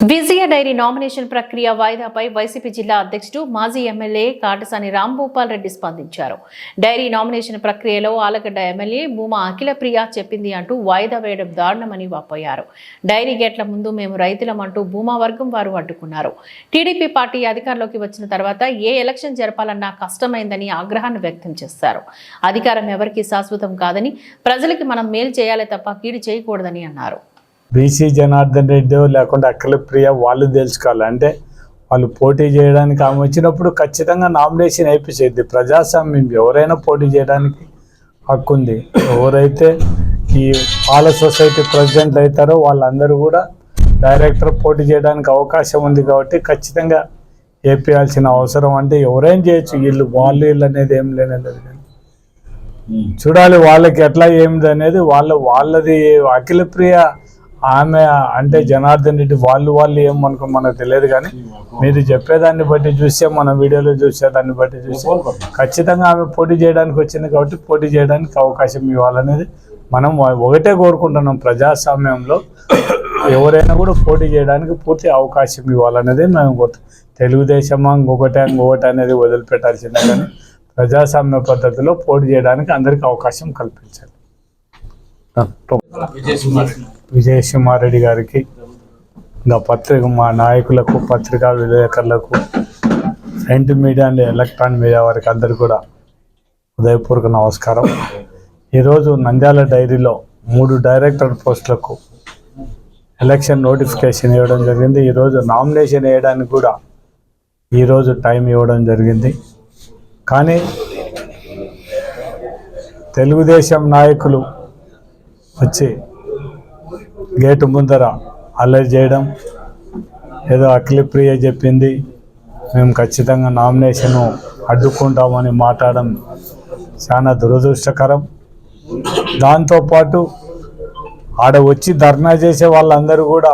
విజయ dairy nomination ప్రక్రియ వాయిదాపై YCP జిల్లా అధ్యక్షుడు మాజీ ఎమ్మెల్యే కాటసాని రాంభూపాల్ రెడ్డి స్పందించారు. డైరీ నామినేషన్ ప్రక్రియలో ఆలగడ్డ ఎమ్మెల్యే భూమా అఖిలప్రియ చెప్పింది అంటూ వాయిదా వేయడం దారుణమని వాపోయారు. డైరీ గేట్ల ముందు మేము రైతులమంటూ భూమా వర్గం వారు అడ్డుకున్నారు. టీడీపీ పార్టీ అధికారంలోకి వచ్చిన తర్వాత ఏ ఎలక్షన్ జరపాలన్నా కష్టమైందని ఆగ్రహాన్ని వ్యక్తం చేశారు. అధికారం ఎవరికీ శాశ్వతం కాదని ప్రజలకి మనం మేలు చేయాలి తప్ప కీడు చేయకూడదని అన్నారు. బీసీ జనార్దన్ రెడ్డి లేకుంటే అఖిల ప్రియ వాళ్ళు తెలుసుకోవాలి. అంటే వాళ్ళు పోటీ చేయడానికి ఆమె వచ్చినప్పుడు ఖచ్చితంగా నామినేషన్ అయిపోయింది ప్రజాస్వామ్యం ఎవరైనా పోటీ చేయడానికి హక్కు ఉంది. ఎవరైతే ఈ పాల సొసైటీ ప్రెసిడెంట్ అవుతారో వాళ్ళందరూ కూడా డైరెక్టర్ పోటీ చేయడానికి అవకాశం ఉంది కాబట్టి ఖచ్చితంగా వేపేయాల్సిన అవసరం అంటే ఎవరైనా చేయొచ్చు? వీళ్ళు వాళ్ళు వీళ్ళు అనేది ఏం లేనది కానీ. చూడాలి వాళ్ళకి ఎట్లా ఏమిది అనేది వాళ్ళ వాళ్ళది అఖిల ప్రియ ఆమె అంటే జనార్దన్ రెడ్డి వాళ్ళు వాళ్ళు ఏమనుకో మనకు తెలియదు కానీ మీరు చెప్పేదాన్ని బట్టి చూస్తే మన వీడియోలో చూసే దాన్ని బట్టి చూస్తే ఖచ్చితంగా ఆమె పోటీ చేయడానికి వచ్చింది కాబట్టి పోటీ చేయడానికి అవకాశం ఇవ్వాలనేది మనం ఒకటే కోరుకుంటున్నాం ప్రజాస్వామ్యంలో. ఎవరైనా కూడా పోటీ చేయడానికి పూర్తి అవకాశం ఇవ్వాలనేది మేము కోరు- తెలుగుదేశమా ఇంకొకటి ఇంకొకటి అనేది వదిలిపెట్టాల్సిందే కానీ ప్రజాస్వామ్య పద్ధతిలో పోటీ చేయడానికి అందరికీ అవకాశం కల్పించాలి. విజయసింహారెడ్డి రెడ్డి గారికి ఇంకా పత్రిక మా నాయకులకు పత్రికా విలేకరులకు print media and electronic media వారికి అందరు కూడా ఉదయపూర్వక నమస్కారం. ఈరోజు నంద్యాల డైరీలో మూడు డైరెక్టర్ పోస్టులకు ఎలక్షన్ నోటిఫికేషన్ ఇవ్వడం జరిగింది. ఈరోజు నామినేషన్ వేయడానికి కూడా ఈరోజు టైం ఇవ్వడం జరిగింది. కానీ తెలుగుదేశం నాయకులు వచ్చి గేటు ముందర అల్లరి చేయడం ఏదో అఖిలప్రియ చెప్పింది. మేము ఖచ్చితంగా నామినేషను అడ్డుకుంటామని మాట్లాడడం చాలా దురదృష్టకరం. దాంతోపాటు ఆడ వచ్చి ధర్నా చేసే వాళ్ళందరూ కూడా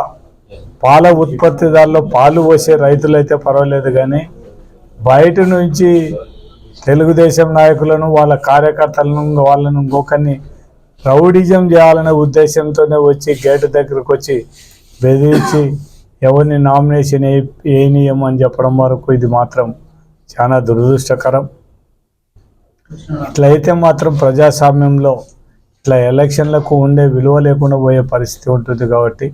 పాల ఉత్పత్తిదారులు పాలు పోసే రైతులైతే పర్వాలేదు కానీ బయట నుంచి తెలుగుదేశం నాయకులను వాళ్ళ కార్యకర్తలను వాళ్ళను ఇంకొకరిని రౌడిజం చేయాలనే ఉద్దేశంతోనే వచ్చి గేటు దగ్గరకు వచ్చి బెదిరించి ఎవరిని నామినేషన్ వేయనీయమని చెప్పడం వరకు ఇది మాత్రం చాలా దురదృష్టకరం. ఇట్లయితే మాత్రం ప్రజాస్వామ్యంలో ఇట్లా ఎలక్షన్లకు ఉండే విలువ లేకుండా పోయే పరిస్థితి ఉంటుంది కాబట్టి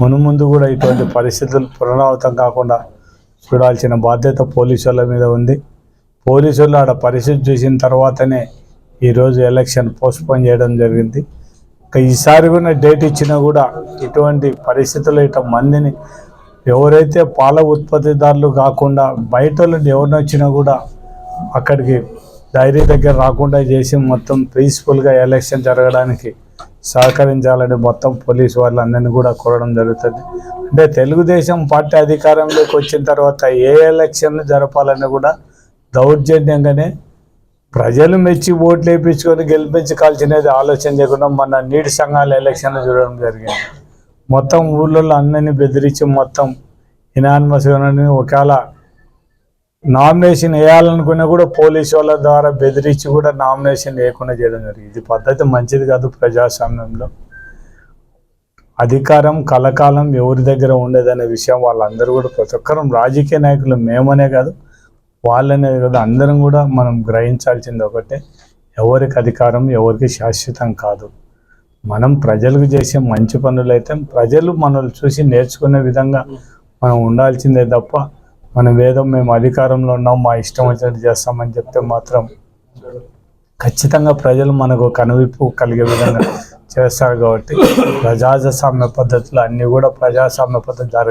మునుముందు కూడా ఇటువంటి పరిస్థితులు పునరావృతం కాకుండా చూడాల్సిన బాధ్యత పోలీసు వాళ్ళ మీద ఉంది. పోలీసులు ఆడ పరిస్థితి చూసిన తర్వాతనే ఈరోజు ఎలక్షన్ పోస్ట్పోన్ చేయడం జరిగింది. ఈసారి కూడా డేట్ ఇచ్చినా కూడా ఇటువంటి పరిస్థితుల్లో ఇట మందిని ఎవరైతే పాల ఉత్పత్తిదారులు కాకుండా బయట వాళ్ళని ఎవరిని వచ్చినా కూడా అక్కడికి డైరీ దగ్గర రాకుండా చేసి మొత్తం పీస్ఫుల్గా ఎలక్షన్ జరగడానికి సహకరించాలని మొత్తం పోలీసు వాళ్ళందరినీ కూడా కోరడం జరుగుతుంది. అంటే తెలుగుదేశం పార్టీ అధికారంలోకి వచ్చిన తర్వాత ఏ ఎలక్షన్ జరపాలని కూడా దౌర్జన్యంగానే ప్రజలు మెచ్చి ఓట్లు వేయించుకొని గెలిపించుకోవాల్సినది ఆలోచన చేయకుండా మన నీటి సంఘాల ఎలక్షన్లు చూడడం జరిగింది. మొత్తం ఊళ్ళో అందరినీ బెదిరించి మొత్తం ఇనానిమస్గా ఒకవేళ నామినేషన్ వేయాలనుకున్నా కూడా పోలీసు వాళ్ళ ద్వారా బెదిరించి కూడా నామినేషన్ వేయకుండా చేయడం జరిగింది. ఇది పద్ధతి మంచిది కాదు ప్రజాస్వామ్యంలో. అధికారం కలకాలం ఎవరి దగ్గర ఉండేదనే విషయం వాళ్ళందరూ కూడా ప్రతి ఒక్కరం రాజకీయ నాయకులు మేమనే కాదు వాళ్ళనే కదా అందరం కూడా మనం గ్రహించాల్సింది ఒకటే ఎవరికి అధికారం ఎవరికి శాశ్వతం కాదు. మనం ప్రజలకు చేసే మంచి పనులు అయితే ప్రజలు మనల్ని చూసి నేర్చుకునే విధంగా మనం ఉండాల్సిందే తప్ప మనం ఏదో మేము అధికారంలో ఉన్నాం మా ఇష్టం వచ్చినట్టు చేస్తామని చెప్తే మాత్రం ఖచ్చితంగా ప్రజలు మనకు కనువిప్పు కలిగే విధంగా చేస్తారు కాబట్టి ప్రజాస్వామ్య పద్ధతులు అన్నీ కూడా ప్రజాస్వామ్య పద్ధతి జరగాలి.